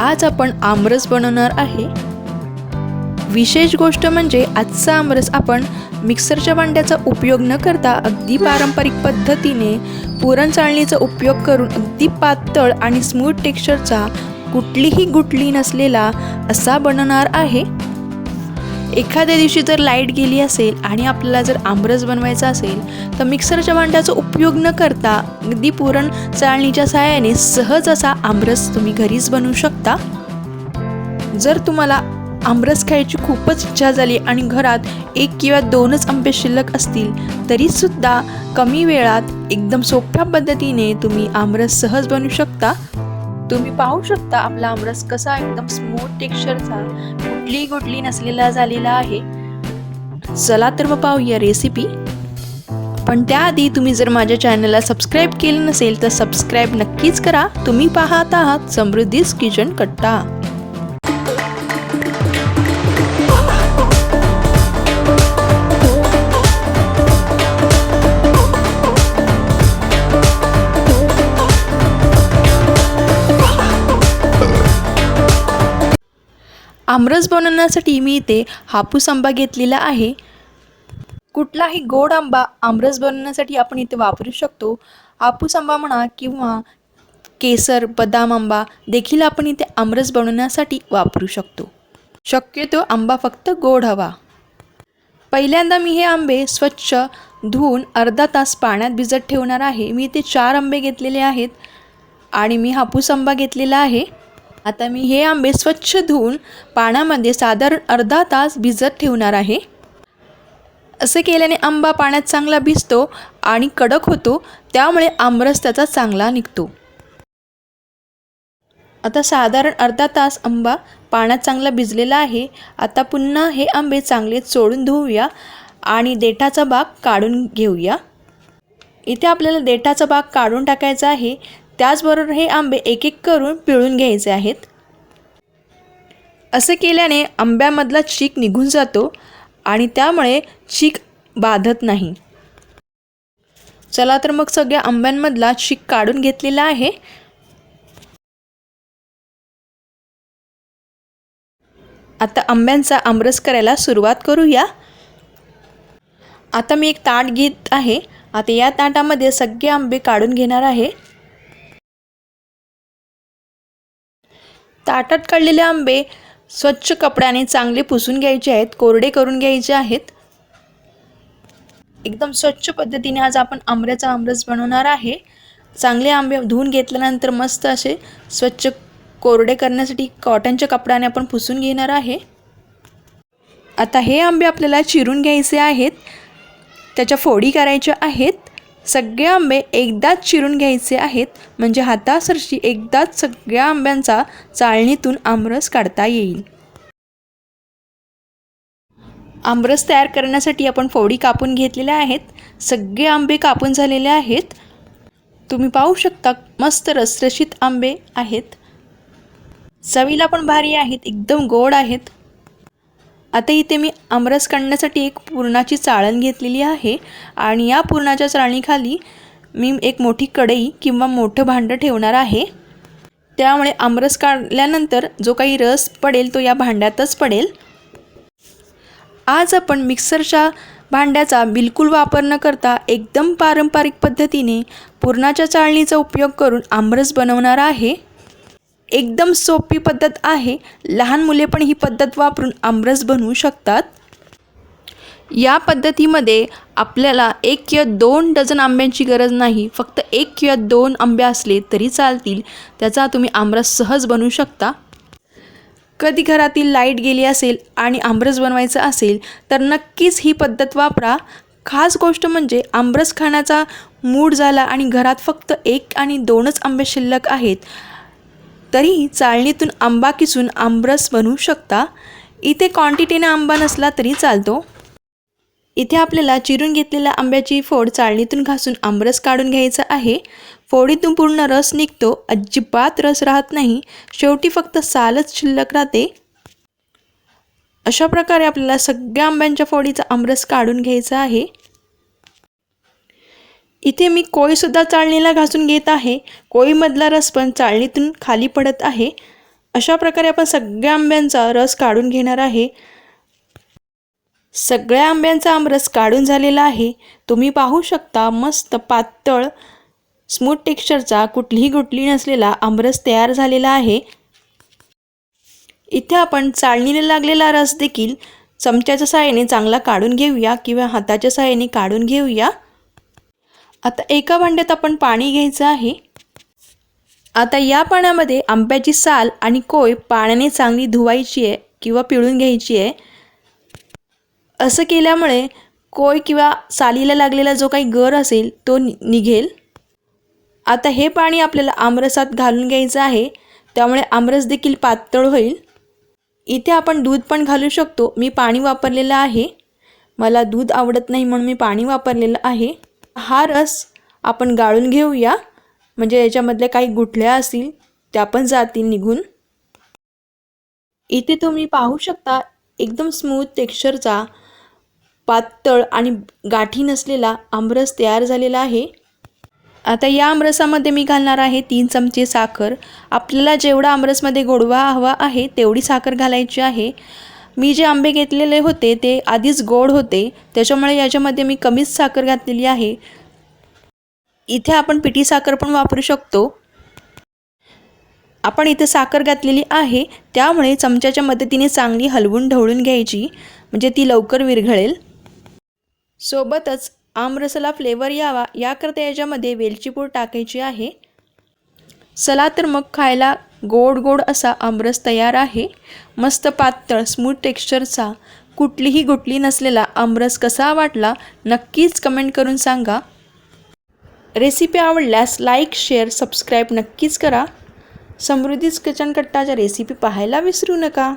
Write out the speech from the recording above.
आज आपण आमरस बनवणार आहे. विशेष गोष्ट म्हणजे आजचा आमरस आपण मिक्सरच्या भांड्याचा उपयोग न करता अगदी पारंपरिक पद्धतीने पुरण चाळणीचा उपयोग करून अगदी पातळ आणि स्मूथ टेक्स्चरचा कुठलीही गुटली नसलेला असा बनवणार आहे. एखाद्या दिवशी जर लाइट गेली असेल आणि आपल्याला जर आमरस बनवायचा असेल तर मिक्सरच्या भांड्याचा उपयोग न करता अगदी पुरण चाळणीच्या सहाय्याने सहज असा आमरस तुम्ही घरीच बनवू शकता. जर तुम्हाला आमरस खायची खूपच इच्छा झाली आणि घरात एक किंवा दोनच आंबे शिल्लक असतील तरीसुद्धा कमी वेळात एकदम सोप्या पद्धतीने तुम्ही आमरस सहज बनवू शकता. तुम्ही पाहू शकता आपला आमरस कसा एकदम स्मूथ टेक्स्चरचा कुठली गुटली नसलेला झालेला आहे. चला तर मग पाहूया रेसिपी पण त्याआधी तुम्ही जर माझ्या चॅनलला सबस्क्राईब केले नसेल तर सबस्क्राईब नक्कीच करा. तुम्ही पाहत आहात समृद्धीस किचन कट्टा. आमरस बनवण्यासाठी मी इथे हापूस आंबा घेतलेला आहे. कुठलाही गोड आंबा आमरस बनवण्यासाठी आपण इथे वापरू शकतो. हापूस आंबा म्हणा किंवा केसर बदाम आंबा देखील आपण इथे आमरस बनवण्यासाठी वापरू शकतो. शक्यतो आंबा फक्त गोड हवा. पहिल्यांदा मी हे आंबे स्वच्छ धुवून अर्धा तास पाण्यात भिजत ठेवणार आहे. मी इथे चार आंबे घेतलेले आहेत आणि मी हापूस आंबा घेतलेला आहे. आता मी हे आंबे स्वच्छ धुवून पाण्यामध्ये साधारण अर्धा तास भिजत ठेवणार आहे. असे केल्याने आंबा पाण्यात चांगला भिजतो आणि कडक होतो त्यामुळे आमरस त्याचा चांगला निघतो. आता साधारण अर्धा तास आंबा पाण्यात चांगला भिजलेला आहे. आता पुन्हा हे आंबे चांगले चोळून धुवूया आणि देठाचा भाग काढून घेऊया. इथे आपल्याला देठाचा भाग काढून टाकायचा आहे. त्याचबरोबर हे आंबे एक एक करून पिळून घ्यायचे आहेत. असे केल्याने आंब्यामधला चीक निघून जातो आणि त्यामुळे चीक बाधत नाही. चला तर मग सगळ्या आंब्यांमधला चीक काढून घेतलेला आहे. आता आंब्यांचा आमरस करायला सुरुवात करूया. आता मी एक ताट घेत आहे. आता या ताटामध्ये सगळे आंबे काढून घेणार आहे. ताटात काढलेले आंबे स्वच्छ कपड्याने चांगले पुसून घ्यायचे आहेत कोरडे करून घ्यायचे आहेत. एकदम स्वच्छ पद्धतीने आज आपण आंब्याचा आमरस बनवणार आहे. चांगले आंबे धुवून घेतल्यानंतर मस्त असे स्वच्छ कोरडे करण्यासाठी कॉटनच्या कपड्याने आपण पुसून घेणार आहे. आता हे आंबे आपल्याला चिरून घ्यायचे आहेत. त्याच्या फोडी करायच्या आहेत. सगळे आंबे एकदाच चिरून घ्यायचे आहेत. म्हणजे हातासरशी एकदाच सगळ्या आंब्यांचा चाळणीतून आमरस काढता येईल. आमरस तयार करण्यासाठी आपण फोडी कापून घेतलेल्या आहेत. सगळे आंबे कापून झालेले आहेत. तुम्ही पाहू शकता मस्त रसरशीत आंबे आहेत. चवीला पण भारी आहेत एकदम गोड आहेत. आता इथे मी आमरस काढण्यासाठी एक पुरणाची चाळण घेतलेली आहे आणि या पुरणाच्या चाळणीखाली मी एक मोठी कढई किंवा मोठं भांडं ठेवणार आहे. त्यामुळे आमरस काढल्यानंतर जो काही रस पडेल तो या भांड्यातच पडेल. आज आपण मिक्सरच्या भांड्याचा बिलकुल वापर न करता एकदम पारंपरिक पद्धतीने पुरणाच्या चाळणीचा उपयोग करून आमरस बनवणार आहे. एकदम सोपी पद्धत आहे. लहान मुले पण ही पद्धत वापरून आमरस बनवू शकतात. या पद्धतीमध्ये आपल्याला एक किंवा दोन डझन आंब्यांची गरज नाही. फक्त एक किंवा दोन आंबे असले तरी चालतील. त्याचा तुम्ही आमरस सहज बनवू शकता. कधी घरातील लाइट गेली असेल आणि आमरस बनवायचं असेल तर नक्कीच ही पद्धत वापरा. खास गोष्ट म्हणजे आमरस खाण्याचा मूड झाला आणि घरात फक्त एक आणि दोनच आंबे शिल्लक आहेत. तरीही चाळणीतून आंबा किसून आंबरस बनवू शकता. इथे क्वांटिटीने आंबा नसला तरी चालतो. इथे आपल्याला चिरून घेतलेल्या आंब्याची फोड चाळणीतून घासून आंब्रस काढून घ्यायचा आहे. फोडीतून पूर्ण रस निघतो. अजिबात रस राहत नाही. शेवटी फक्त सालच शिल्लक राहते. अशा प्रकारे आपल्याला सगळ्या आंब्यांच्या फोडीचा आमरस काढून घ्यायचा आहे. इथे मी कोळीसुद्धा चाळणीला घासून घेत आहे. कोळीमधला रस पण चाळणीतून खाली पडत आहे. अशा प्रकारे आपण सगळ्या आंब्यांचा रस काढून घेणार आहे. सगळ्या आंब्यांचा आमरस काढून झालेला आहे. तुम्ही पाहू शकता मस्त पातळ स्मूथ टेक्स्चरचा कुठलीही गुटली नसलेला आमरस तयार झालेला आहे. इथे आपण चाळणीला लागलेला रस देखील चमच्याच्या सहाय्याने चांगला काढून घेऊया किंवा हाताच्या सहाय्याने काढून घेऊया. आता एका भांड्यात आपण पाणी घ्यायचं आहे. आता या पाण्यामध्ये आंब्याची साल आणि कोय पाण्याने चांगली धुवायची आहे किंवा पिळून घ्यायची आहे. असं केल्यामुळे कोय किंवा सालीला लागलेला जो काही गर असेल तो नि निघेल. आता हे पाणी आपल्याला आमरसात घालून घ्यायचं आहे. त्यामुळे आमरस देखील पातळ होईल. इथे आपण दूध पण घालू शकतो. मी पाणी वापरलेलं आहे. मला दूध आवडत नाही म्हणून मी पाणी वापरलेलं आहे. हा रस आपण गाळून घेऊया. म्हणजे याच्यामधल्या काही गुठल्या असतील त्या पण जातील निघून. इथे तुम्ही पाहू शकता एकदम स्मूथ टेक्स्चरचा पातळ आणि गाठी नसलेला आमरस तयार झालेला आहे. आता या आमरसामध्ये मी घालणार आहे तीन चमचे साखर. आपल्याला जेवढा आमरसमध्ये गोडवा हवा आहे तेवढी साखर घालायची आहे. मी जे आंबे घेतलेले होते ते आधीच गोड होते त्याच्यामुळे याच्यामध्ये मी कमीच साखर घातलेली आहे. इथे आपण पिठी साखर पण वापरू शकतो. आपण इथे साखर घातलेली आहे त्यामुळे चमच्याच्या मदतीने चांगली हलवून ढवळून घ्यायची म्हणजे ती लवकर विरघळेल. सोबतच आमरसाला फ्लेवर यावा याकरता याच्यामध्ये वेलचीपूड टाकायची आहे. चला तर मग खायला गोड गोड असा आमरस तयार आहे. मस्त पातळ स्मूथ टेक्स्चरचा कुठलीही गुटली नसलेला आमरस कसा वाटला नक्कीच कमेंट करून सांगा. रेसिपी आवडल्यास लाईक शेअर सबस्क्राईब नक्कीच करा. समृद्धीच किचन कट्टाच्या रेसिपी पाहायला विसरू नका.